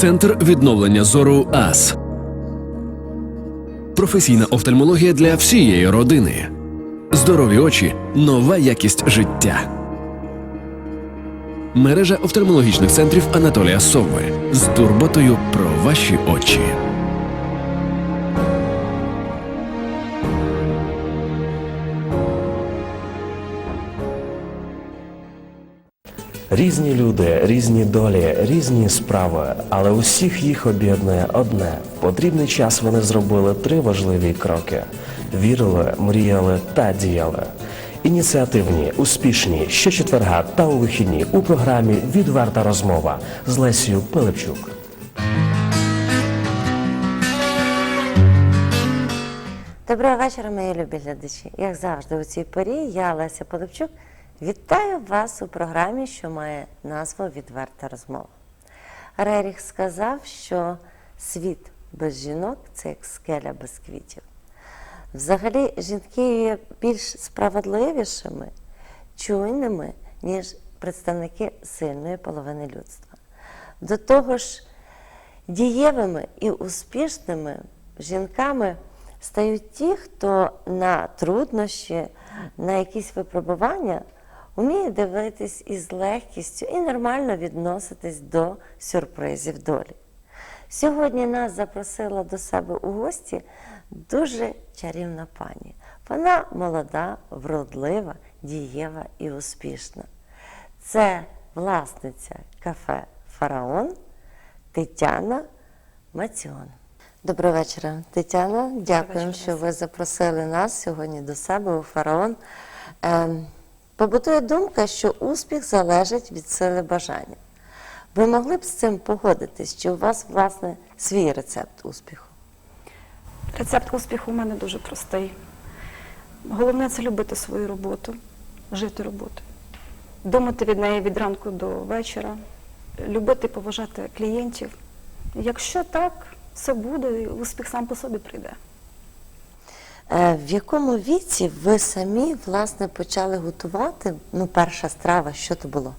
Центр відновлення зору АС. Професійна офтальмологія для всієї родини. Здорові очі нова якість життя. Мережа офтальмологічних центрів Анатолія Совви з турботою про ваші очі. Різні люди, різні долі, різні справи, але усіх їх об'єднує одне. Потрібний час вони зробили три важливі кроки: вірили, мріяли та діяли. Ініціативні, успішні, щочетверга та у вихідні у програмі Відверта розмова з Лесією Пилипчук. Доброго вечора, мої любі глядачі. Як завжди, у цій порі я, Леся Полипчук, вітаю вас у програмі, що має назву Відверта розмова. Реріх сказав, що світ без жінок це як скеля без квітів. Взагалі, жінки є більш справедливішими, чуйними, ніж представники сильної половини людства. До того ж, дієвими і успішними жінками стають ті, хто на труднощі, на якісь випробування вміє дивитись із легкістю і нормально відноситись до сюрпризів долі. Сьогодні нас запросила до себе у гості дуже чарівна пані. Вона молода, вродлива, дієва і успішна. Це власниця кафе Фараон Тетяна Маціон. Доброго вечора, Тетяна. Дякуємо, вечора, що ви запросили нас сьогодні до себе у Фараон. Побутує думка, що успіх залежить від сили бажання. Ви могли б з цим погодитись? Чи у вас, власне, свій рецепт успіху? Рецепт успіху у мене дуже простий. Головне це любити свою роботу, жити роботою, думати від неї від ранку до вечора, любити поважати клієнтів. Якщо так, все буде, і успіх сам по собі прийде. Е, В якому віці ви самі власне почали готувати? Ну, перша страва, що то було?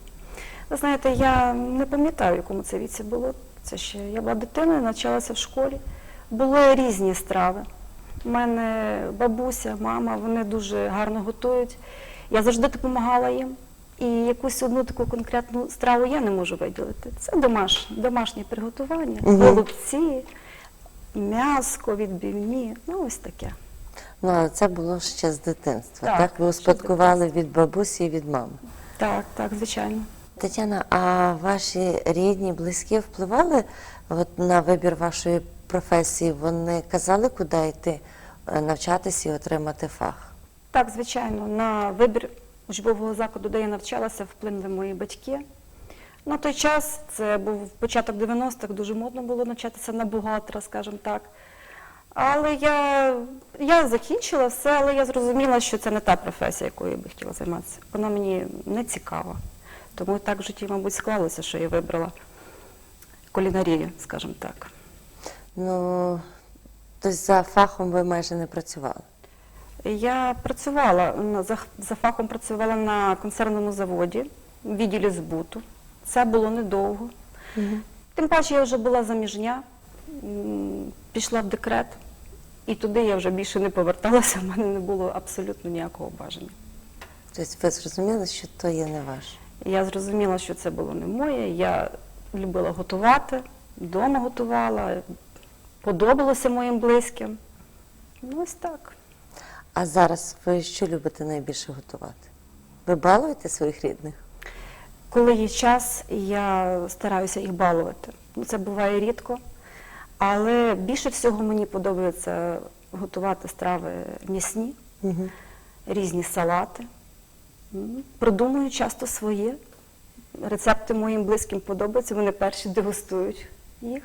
Ви знаєте, я не пам'ятаю, в якому це віці було. Це ще я була дитиною, навчалася в школі. Були різні страви. У мене бабуся, мама, вони дуже гарно готують. Я завжди допомагала їм. І якусь одну таку конкретну страву я не можу виділити. Це домашнє, домашнє приготування, голубці, м'яско, відбивні. Ну, ось таке. Ну, але це було ще з дитинства. Так, Так, ви успадкували від бабусі і від мами. Так, так, звичайно. Тетяна, а ваші рідні, близькі впливали от, на вибір вашої професії? Вони казали, куди йти е, навчатися і отримати фах? Так, звичайно, на вибір учбового закладу, де я навчалася, вплинули мої батьки. На той час, це був початок 90-х, дуже модно було навчатися на бухгалтера, скажімо так. Але я, я закінчила все, але я зрозуміла, що це не та професія, якою я би хотіла займатися. Вона мені не цікава. Тому так в житті, мабуть, склалося, що я вибрала кулінарію, скажімо так. Ну, тобто за фахом ви майже не працювали. Я працювала за, за фахом працювала на консервному заводі в відділі збуту. Це було недовго. Тим паче я вже була заміжня, пішла в декрет, і туди я вже більше не поверталася, в мене не було абсолютно ніякого бажання. Тобто ви зрозуміли, що то є не ваше. Я зрозуміла, що це було не моє. Я любила готувати, вдома готувала, подобалося моїм близьким. Ну, ось так. А зараз ви що любите найбільше готувати? Ви балуєте своїх рідних? Коли є час, я стараюся їх балувати. Ну, це буває рідко. Але більше всього мені подобається готувати страви м'ясні, Угу. різні салати. Продумую часто своє. Рецепти моїм близьким подобаються, вони перші дегустують їх.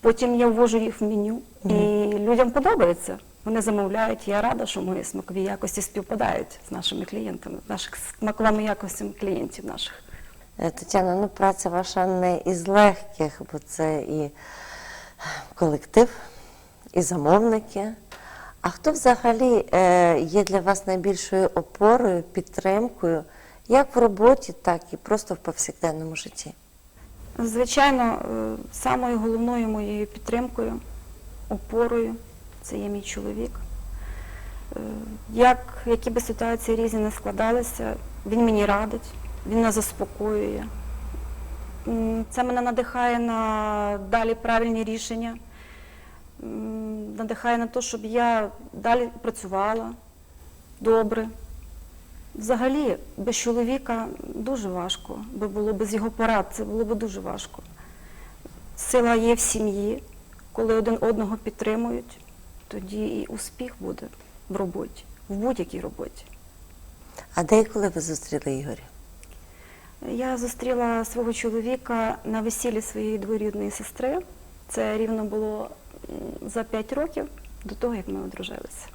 Потім я ввожу їх в меню, і людям подобається. Вони замовляють. Я рада, що мої смакові якості співпадають з нашими клієнтами, наших смаковими якостями клієнтів наших. Е, Тетяна, ну праця ваша не із легких, бо це і колектив, і замовники. А хто взагалі е, є для вас найбільшою опорою, підтримкою, як в роботі, так і просто в повсякденному житті? Звичайно, е, самою головною моєю підтримкою, опорою це є мій чоловік. Е, Як, які би ситуації різні не складалися, він мені радить, він нас заспокоює. Це мене надихає на далі правильні рішення, надихає на те, щоб я далі працювала добре. Взагалі, без чоловіка дуже важко, би було без його порад, це було б дуже важко. Сила є в сім'ї, коли один одного підтримують, тоді і успіх буде в роботі, в будь-якій роботі. А де коли ви зустріли Ігоря? Я зустріла свого чоловіка на весіллі своєї дворідної сестри. Це рівно було за 5 років до того, як ми одружилися.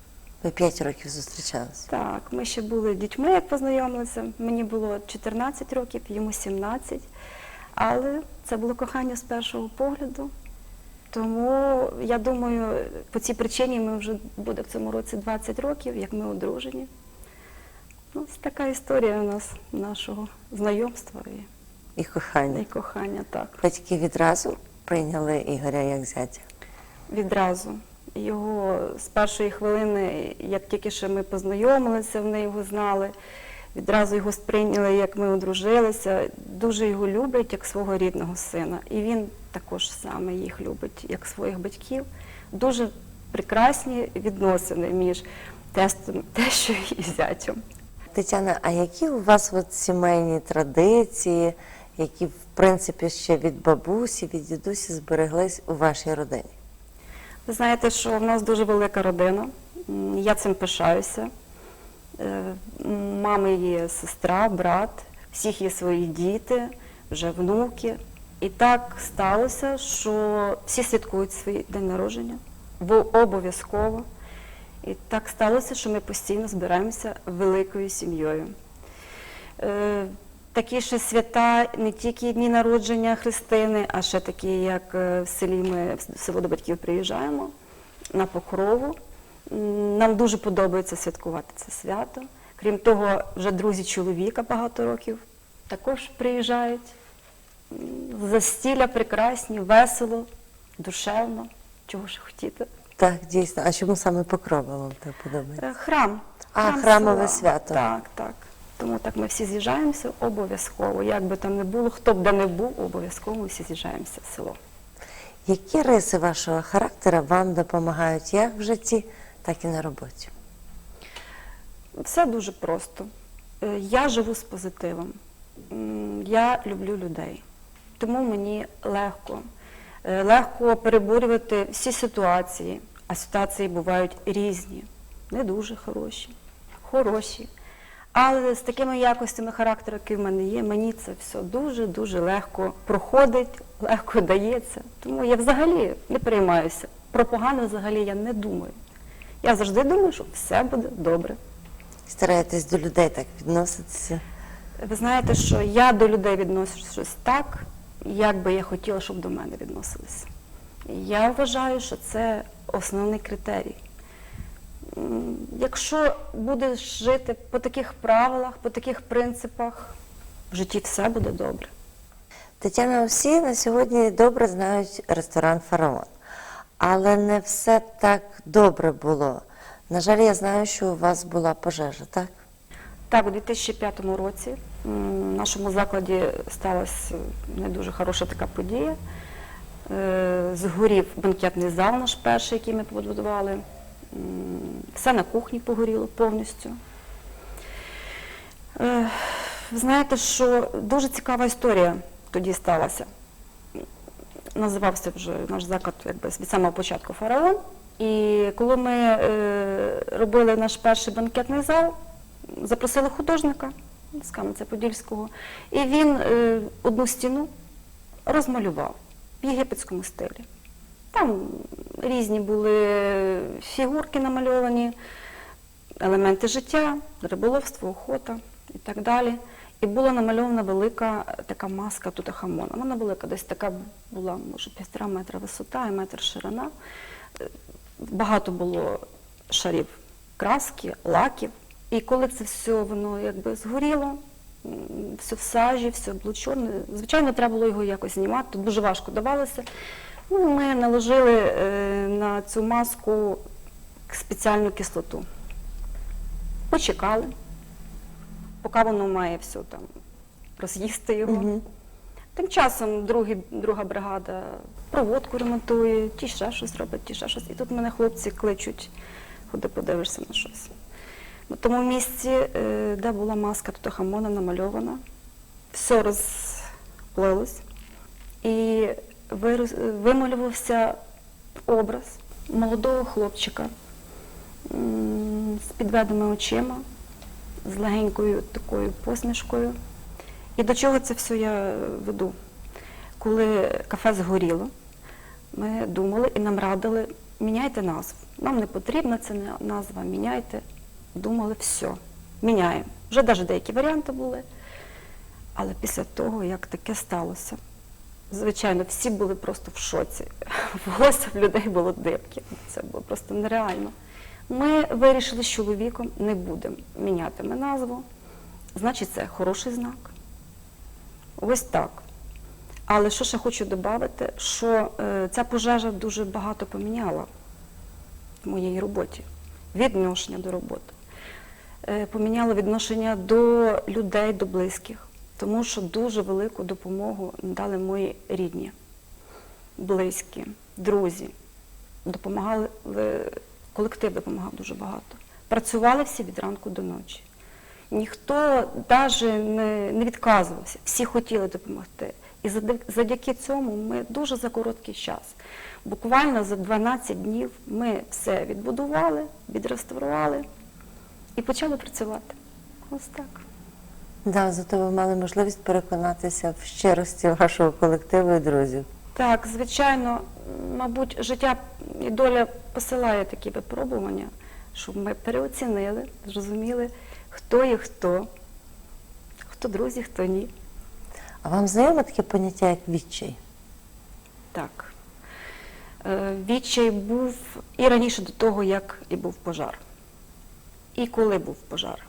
Ви 5 років зустрічалися. Так, ми ще були дітьми, як познайомилися. Мені було 14 років, йому 17. Але це було кохання з першого погляду. Тому я думаю, по цій причині ми вже буде в цьому році 20 років, як ми одружені. Ну, це така історія у нас нашого знайомства і, І кохання. і кохання, так. Батьки відразу прийняли Ігоря як зятя. Відразу. Його з першої хвилини, як тільки що ми познайомилися, вони його знали, відразу його сприйняли, як ми одружилися. Дуже його люблять як свого рідного сина. І він також саме їх любить, як своїх батьків. Дуже прекрасні відносини між тестом, тещою і зятем. Тетяна, а які у вас от сімейні традиції, які в принципі ще від бабусі, від дідусі збереглись у вашій родині? Ви знаєте, що в нас дуже велика родина. Я цим пишаюся. Е, Мами є сестра, брат, всіх є свої діти, вже внуки. І так сталося, що всі святкують свій день народження Во- обов'язково. І так сталося, що ми постійно збираємося великою сім'єю. Е, Такі ще свята, не тільки дні народження Христини, а ще такі, як е, в селі ми в село до батьків приїжджаємо на покрову. Нам дуже подобається святкувати це свято. Крім того, вже друзі чоловіка багато років також приїжджають. М, Застілля прекрасні, весело, душевно. Чого ж хотіти? Так, дійсно. А чому саме покрова вам так подобається? Е, Храм. А, храмове села. свято. Так, так. Тому так ми всі з'їжджаємося обов'язково. Як би там не було, хто б де не був, обов'язково ми всі з'їжджаємося в село. Які риси вашого характера вам допомагають як в житті, так і на роботі? Все дуже просто. Е, Я живу з позитивом. М, Я люблю людей. Тому мені легко. Е, Легко переборювати всі ситуації, а ситуації бувають різні, не дуже хороші, хороші. Але з такими якостями характеру, які в мене є, мені це все дуже-дуже легко проходить, легко дається. Тому я взагалі не переймаюся. Про погане взагалі я не думаю. Я завжди думаю, що все буде добре. Стараєтесь до людей так відноситися? Ви знаєте, що я до людей відношусь так, як би я хотіла, щоб до мене відносилися. Я вважаю, що це основний критерій. Якщо будеш жити по таких правилах, по таких принципах, в житті все буде добре. Тетяна, всі на сьогодні добре знають ресторан Фараон. Але не все так добре було. На жаль, я знаю, що у вас була пожежа, так? Так, у 2005 році в нашому закладі сталася не дуже хороша така подія. Е, Згорів банкетний зал наш перший, який ми побудували. Все на кухні погоріло повністю. Е, Ви знаєте, що дуже цікава історія тоді сталася. Називався вже наш заклад якби, від самого початку фараон. І коли ми е, робили наш перший банкетний зал, запросили художника з Кам'янця-Подільського, і він е, одну стіну розмалював в єгипетському стилі. Там різні були фігурки намальовані, елементи життя, риболовство, охота і так далі. І була намальована велика така маска Тутахамона. Вона велика, десь така була, може, півтора метра висота і метр ширина. Багато було шарів краски, лаків. І коли це все воно якби згоріло, все в сажі, все облучене. Звичайно, треба було його якось знімати, тут дуже важко давалося. Ну, ми наложили е, на цю маску спеціальну кислоту. Почекали, поки воно має все там роз'їсти його. Тим часом другий, друга бригада проводку ремонтує, ті ще щось роблять, ті ще щось. І тут мене хлопці кличуть, куди подивишся на щось. На тому місці, е, де була маска Тутахамона намальована, все розплилось. І вималювався образ молодого хлопчика з підведеними очима, з легенькою такою посмішкою. І до чого це все я веду? Коли кафе згоріло, ми думали і нам радили, міняйте назву. Нам не потрібна ця назва, міняйте. Думали, все, міняємо. Вже навіть деякі варіанти були. Але після того, як таке сталося, звичайно, всі були просто в шоці. Волосся в людей було дибки. Це було просто нереально. Ми вирішили з чоловіком, не будемо міняти ми назву. Значить, це хороший знак. Ось так. Але що ще хочу додати, що е, ця пожежа дуже багато поміняла в моїй роботі. Відношення до роботи. Е, поміняла відношення до людей, до близьких. Тому що дуже велику допомогу дали мої рідні, близькі, друзі. Допомагали, е, колектив допомагав дуже багато. Працювали всі від ранку до ночі. Ніхто навіть не, не відказувався, всі хотіли допомогти. І завдяки цьому ми дуже за короткий час, буквально за 12 днів, ми все відбудували, відреставрували і почали працювати. Ось так. Да, зато ви мали можливість переконатися в щирості вашого колективу і друзів. Так, звичайно, мабуть, життя і доля посилає такі випробування, щоб ми переоцінили, зрозуміли, хто є хто, хто друзі, хто ні. А вам знайоме таке поняття, як відчай? Так. Е, Відчай був і раніше до того, як і був пожар. І коли був пожар.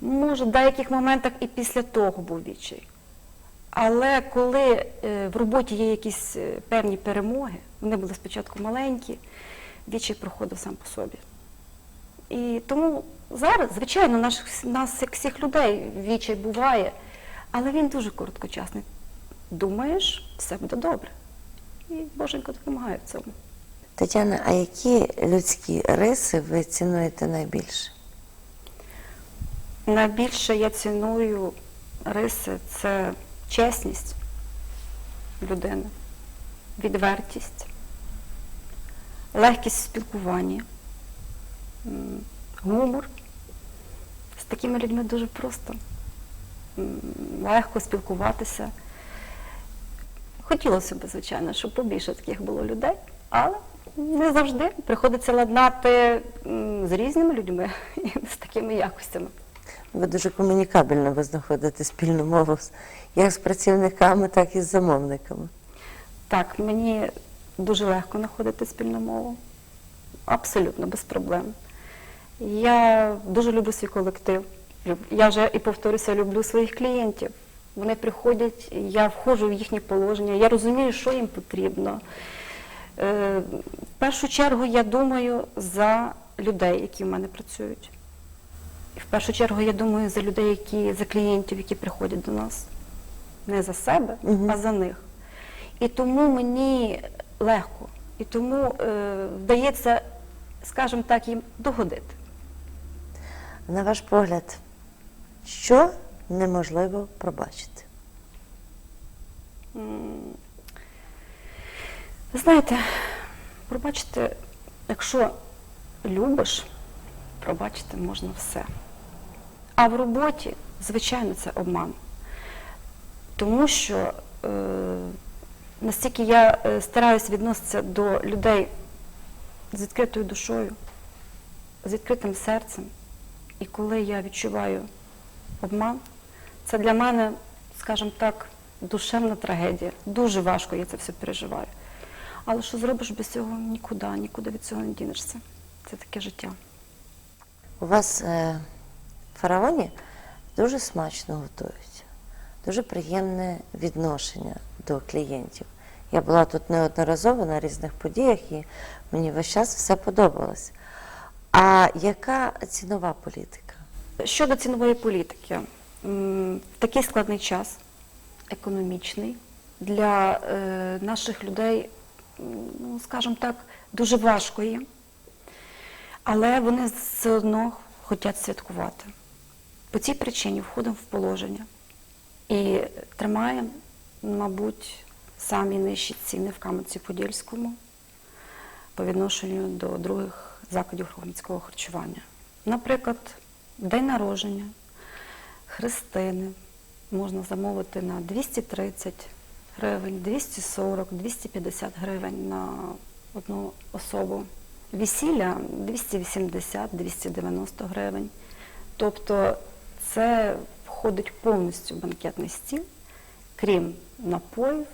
Може, в деяких моментах і після того був відчай. Але коли е, в роботі є якісь е, певні перемоги, вони були спочатку маленькі, відчай проходив сам по собі. І тому зараз, звичайно, наш, нас, як всіх людей, відчай буває, але він дуже короткочасний. Думаєш, все буде добре. І Боженько допомагає в цьому. Тетяна, а які людські риси ви цінуєте найбільше? Найбільше я ціную риси це чесність людини, відвертість, легкість в спілкуванні, гумор. З такими людьми дуже просто легко спілкуватися. Хотілося б, звичайно, щоб побільше таких було людей, але не завжди приходиться ладнати з різними людьми і з такими якостями. Ви дуже комунікабельно ви знаходите спільну мову як з працівниками, так і з замовниками. Так, мені дуже легко знаходити спільну мову. Абсолютно без проблем. Я дуже люблю свій колектив. Я вже і повторюся, люблю своїх клієнтів. Вони приходять, я входжу в їхнє положення, я розумію, що їм потрібно. Е, В першу чергу я думаю за людей, які в мене працюють. І в першу чергу я думаю за людей, які, за клієнтів, які приходять до нас. Не за себе, а за них. І тому мені легко, і тому е, вдається, скажімо так, їм догодити. На ваш погляд, що неможливо пробачити? Ви знаєте, пробачити, якщо любиш, пробачити можна все. А в роботі, звичайно, це обман. Тому що е, настільки я е, стараюся відноситися до людей з відкритою душою, з відкритим серцем. І коли я відчуваю обман, це для мене, скажімо так, душевна трагедія. Дуже важко я це все переживаю. Але що зробиш без цього нікуди, нікуди від цього не дінешся. Це таке життя. У вас е, фараоні дуже смачно готують, дуже приємне відношення до клієнтів. Я була тут неодноразово на різних подіях і мені весь час все подобалось. А яка цінова політика? Щодо цінової політики, в такий складний час, економічний, для е, наших людей, ну, скажімо так, дуже важко є, але вони все одно хочуть святкувати. По цій причині входимо в положення і тримаємо, мабуть, самі нижчі ціни в Кам'янці-Подільському по відношенню до других закладів громадського харчування. Наприклад, день народження, хрестини можна замовити на 230 гривень, 240, 250 гривень на одну особу. Весілля 280, 290 гривень. Тобто це входить повністю банкетний стіл, крім напоїв,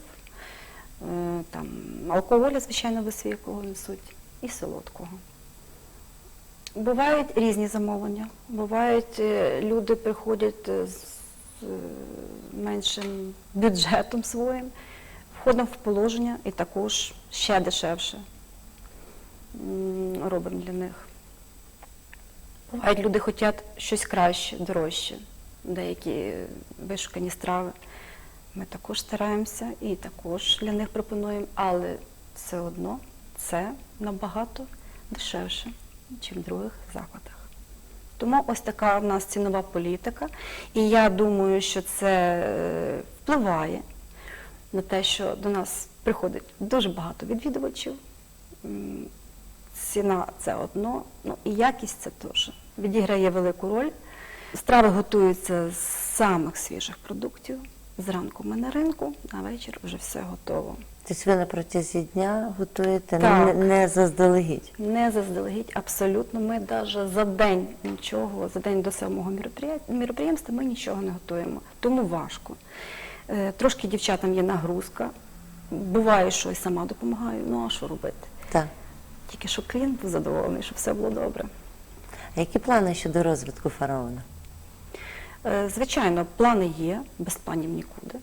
е, там, алкоголю, звичайно, без якого несуть, і солодкого. Бувають різні замовлення. Бувають, е, люди приходять е, з меншим бюджетом своїм, входимо в положення і також ще дешевше робимо для них. Бувають, люди хочуть щось краще, дорожче, деякі вишукані страви. Ми також стараємося і також для них пропонуємо, але все одно це набагато дешевше, ніж в других закладах. Тому ось така в нас цінова політика. І я думаю, що це е, впливає на те, що до нас приходить дуже багато відвідувачів. Ціна це одно, ну і якість це теж відіграє велику роль. Страви готуються з самих свіжих продуктів. Зранку ми на ринку, а вечір вже все готово. Тобто ви на протязі дня готуєте Так. не, не заздалегідь. Не заздалегідь, абсолютно. Ми навіть за день нічого, за день до самого мероприємства ми нічого не готуємо. Тому важко. Е, Трошки дівчатам є нагрузка. Буває, що і сама допомагаю. Ну а що робити? Так. Тільки щоб клієнт був задоволений, щоб все було добре. Які плани щодо розвитку фараона? Е, Звичайно, плани є, без планів нікуди.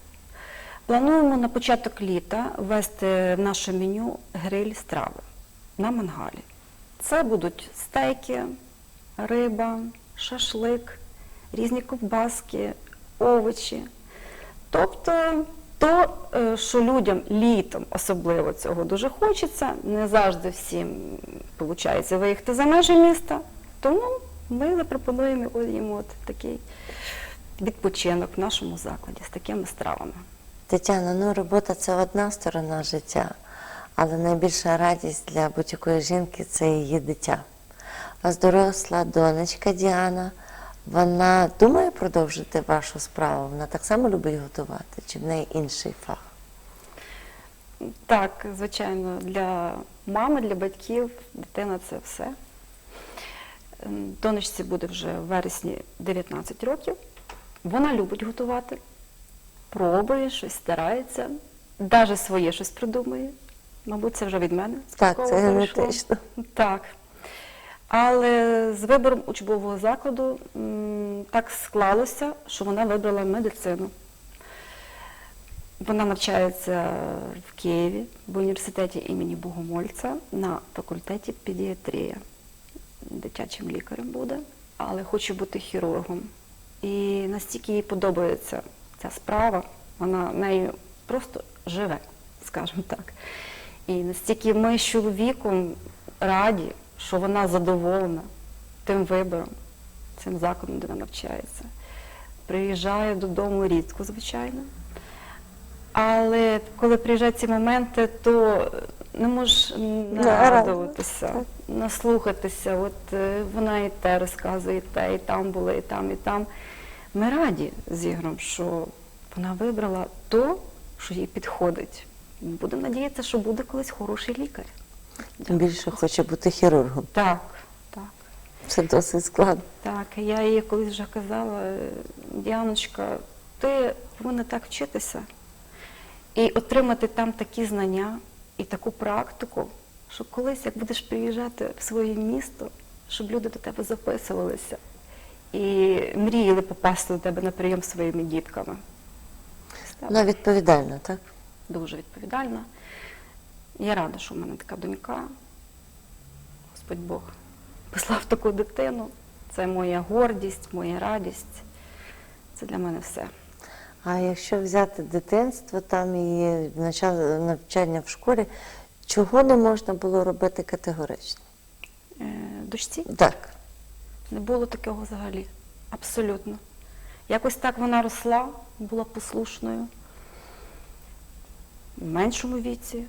Плануємо на початок літа ввести в наше меню гриль страви на мангалі. Це будуть стейки, риба, шашлик, різні ковбаски, овочі. Тобто, то, е, що людям літом особливо цього дуже хочеться, не завжди всім виходить виїхати за межі міста. Тому ми запропонуємо їм от такий відпочинок в нашому закладі з такими стравами. Тетяна, ну робота це одна сторона життя, але найбільша радість для будь-якої жінки це її дитя. У вас доросла донечка Діана. Вона думає продовжити вашу справу. Вона так само любить готувати, чи в неї інший фах? Так, звичайно, для мами, для батьків дитина це все. Донечці буде вже в вересні 19 років. Вона любить готувати, пробує, щось старається, навіть своє щось придумує. Мабуть, це вже від мене. Так, це генетично. Так. Але з вибором учбового закладу так склалося, що вона вибрала медицину. Вона навчається в Києві в університеті імені Богомольця на факультеті педіатрія. Дитячим лікарем буде, але хоче бути хірургом. І настільки їй подобається ця справа, вона нею просто живе, скажімо так. І настільки ми з чоловіком раді, що вона задоволена тим вибором, цим закладом, де вона навчається. Приїжджає додому рідко, звичайно. Але коли приїжджають ці моменти, то не можеш нарадуватися, наслухатися. От е, вона і те розказує, і те, і там було, і там, і там. Ми раді з Ігорем, що вона вибрала то, що їй підходить. Будемо надіятися, що буде колись хороший лікар. Тим більше хоче бути хірургом. Так, так. Це досить складно. Так, я їй колись вже казала, «Е, Діаночка, ти повинна так вчитися і отримати там такі знання і таку практику, що колись, як будеш приїжджати в своє місто, щоб люди до тебе записувалися і мріяли попасти до тебе на прийом своїми дітками. Ну, відповідально, так? Дуже відповідальна. Я рада, що в мене така донька. Господь Бог послав таку дитину. Це моя гордість, моя радість. Це для мене все. А якщо взяти дитинство там і навчання в школі, чого не можна було робити категорично? Е, Дочці Так. не було такого взагалі. Абсолютно. Якось так вона росла, була послушною. В меншому віці,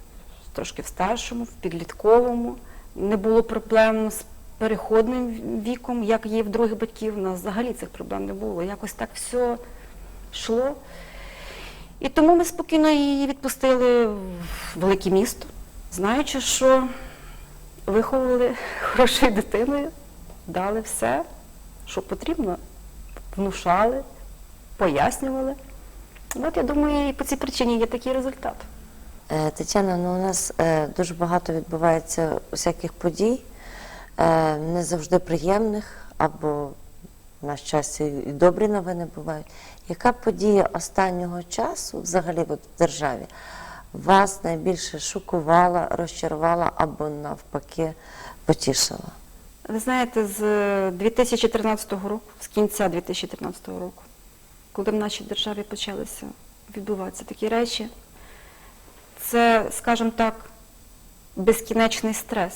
трошки в старшому, в підлітковому. Не було проблем з переходним віком, як є в других батьків. У нас взагалі цих проблем не було. Якось так все йшло. І тому ми спокійно її відпустили в велике місто, знаючи, що виховували хорошою дитиною, дали все, що потрібно, внушали, пояснювали. От я думаю, і по цій причині є такий результат. Е, Тетяна, ну у нас е, дуже багато відбувається всяких подій, е, не завжди приємних, або на щастя і добрі новини бувають. Яка подія останнього часу, взагалі в державі, вас найбільше шокувала, розчарувала або навпаки потішила? Ви знаєте, з 2013 року, з кінця 2013 року, коли в нашій державі почалися відбуватися такі речі, це, скажімо так, безкінечний стрес.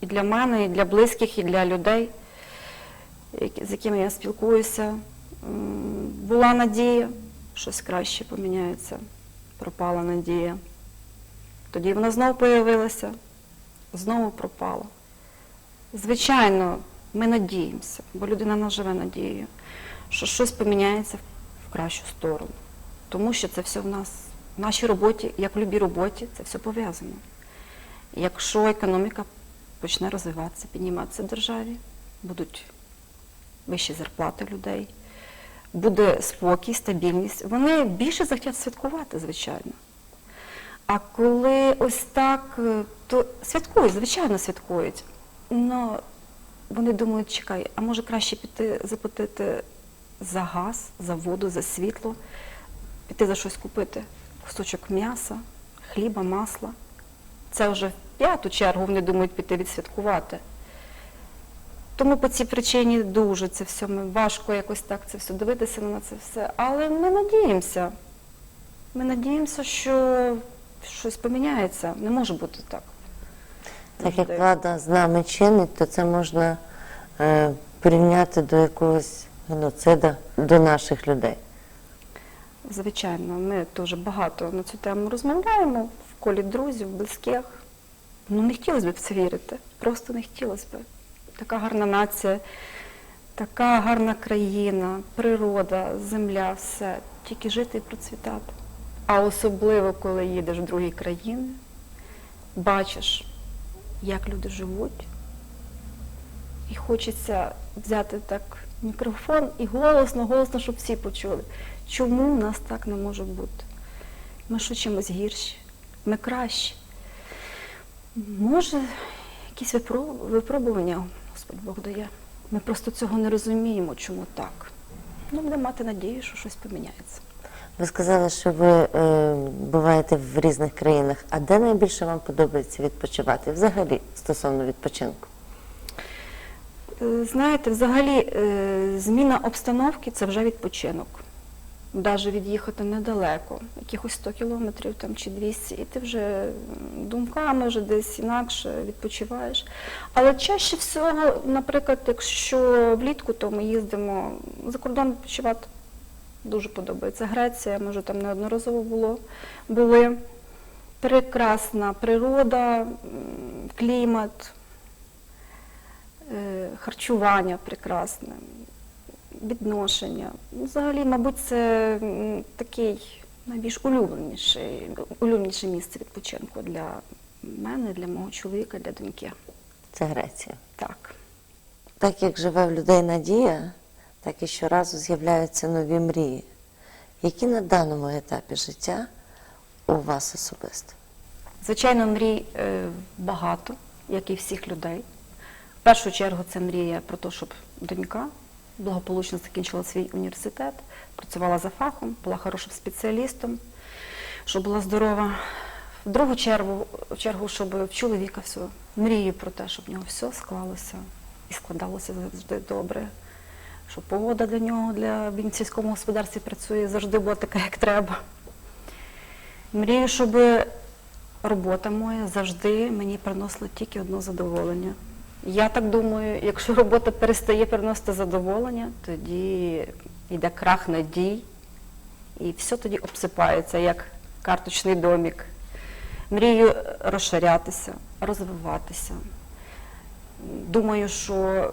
І для мене, і для близьких, і для людей, з якими я спілкуюся. Була надія, щось краще поміняється. Пропала надія. Тоді вона знову появилася, знову пропала. Звичайно, ми надіємося, бо людина в живе надією, що щось поміняється в кращу сторону. Тому що це все в нас, в нашій роботі, як в будь-якій роботі, це все пов'язано. Якщо економіка почне розвиватися, підніматися в державі, будуть вищі зарплати людей, буде спокій, стабільність, вони більше захотять святкувати, звичайно. А коли ось так, е, то святкують, звичайно, святкують. Ну, вони думають, чекай, а може краще піти заплатити за газ, за воду, за світло, піти за щось купити, кусочок м'яса, хліба, масла. Це вже в п'яту чергу вони думають піти відсвяткувати. Тому по цій причині дуже це все. Ми важко якось так це все дивитися на це все. Але ми надіємося. Ми надіємося, що щось поміняється. Не може бути так. Так як влада з нами чинить, то це можна е, порівняти до якогось геноцида до наших людей. Звичайно, ми дуже багато на цю тему розмовляємо в колі друзів, близьких. Ну, не хотілося б в це вірити. Просто не хотілося б. Така гарна нація, така гарна країна, природа, земля, все. Тільки жити і процвітати. А особливо, коли їдеш в другі країни, бачиш, як люди живуть, і хочеться взяти так мікрофон і голосно, голосно, щоб всі почули. Чому в нас так не може бути? Ми що чимось гірші, ми кращі. Може, якісь випро- випробування Господь Бог дає. Ми просто цього не розуміємо, чому так. Ну, будемо мати надію, що щось поміняється. Ви сказали, що ви е, буваєте в різних країнах. А де найбільше вам подобається відпочивати? Взагалі, стосовно відпочинку? Е, Знаєте, взагалі е, зміна обстановки це вже відпочинок. Навіть від'їхати недалеко, якихось 100 кілометрів там, чи 200, і ти вже думками вже десь інакше відпочиваєш. Але чаще всього, наприклад, якщо влітку, то ми їздимо за кордон відпочивати. Дуже подобається Греція, ми вже там неодноразово було, були. Прекрасна природа, клімат, е, харчування прекрасне, відношення. Ну, Взагалі, мабуть, це такий найбільш улюбленіший, улюбленіше місце відпочинку для мене, для мого чоловіка, для доньки. Це Греція. Так. Так як живе в людей надія, так і щоразу з'являються нові мрії. Які на даному етапі життя у вас особисто? Звичайно, мрій е, багато, як і всіх людей. В першу чергу це мрія про те, щоб донька благополучно закінчила свій університет, працювала за фахом, була хорошим спеціалістом, щоб була здорова. В другу чергу, в чергу, щоб в чоловіка все, мрію про те, щоб в нього все склалося і складалося завжди добре. Щоб погода для нього, для він в сільському господарстві працює, завжди була така, як треба. Мрію, щоб робота моя завжди мені приносила тільки одне задоволення. Я так думаю, якщо робота перестає приносити задоволення, тоді йде крах надій, і все тоді обсипається, як карточний домик. Мрію розширятися, розвиватися. Думаю, що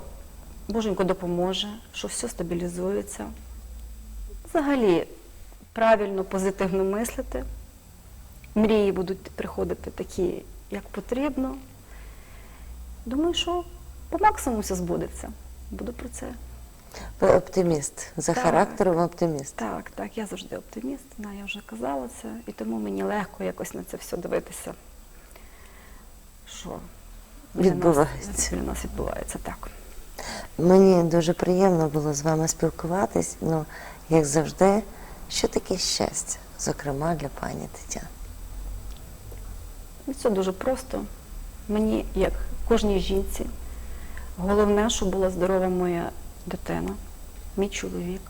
Боженько допоможе, що все стабілізується. Взагалі, правильно, позитивно мислити. Мрії будуть приходити такі, як потрібно. Думаю, що по максимуму все збудеться. Буду про це. Ви оптиміст. За Так. характером оптиміст. Так, так, я завжди оптиміст, да, я вже казала це, і тому мені легко якось на це все дивитися. Що Відбувається. Для нас відбувається так. Мені дуже приємно було з вами спілкуватись. Ну, як завжди, що таке щастя, зокрема для пані Тетяни. І Це дуже просто. Мені, як кожній жінці, головне, щоб була здорова моя дитина, мій чоловік,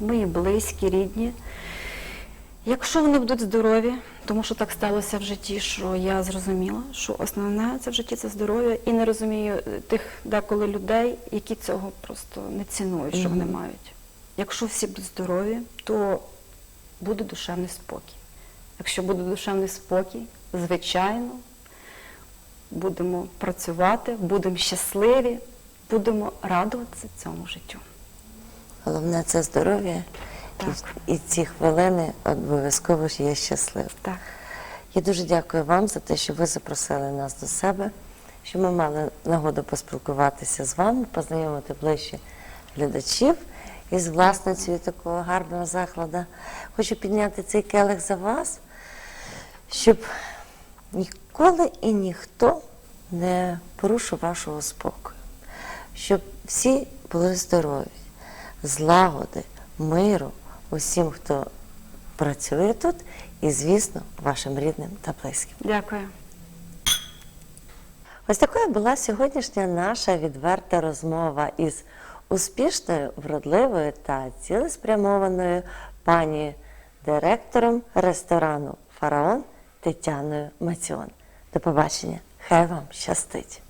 мої близькі, рідні. Якщо вони будуть здорові, тому що так сталося в житті, що я зрозуміла, що основне це в житті це здоров'я, і не розумію е, тих деколи людей, які цього просто не цінують, що вони мають. Якщо всі будуть здорові, то буде душевний спокій. Якщо буде душевний спокій, звичайно, будемо працювати, будемо щасливі, будемо радуватися цьому життю. Головне це здоров'я. І, і ці хвилини обов'язково ж є щасливі. Так. Я дуже дякую вам за те, що ви запросили нас до себе, що ми мали нагоду поспілкуватися з вами, познайомити ближче глядачів із власницею такого гарного закладу. Хочу підняти цей келих за вас, щоб ніколи і ніхто не порушив вашого спокою, щоб всі були здорові, злагоди, миру усім, хто працює тут, і, звісно, вашим рідним та близьким. Дякую. Ось такою була сьогоднішня наша відверта розмова із успішною, вродливою та цілеспрямованою пані директором ресторану Фараон Тетяною Маціон. До побачення. Хай вам щастить!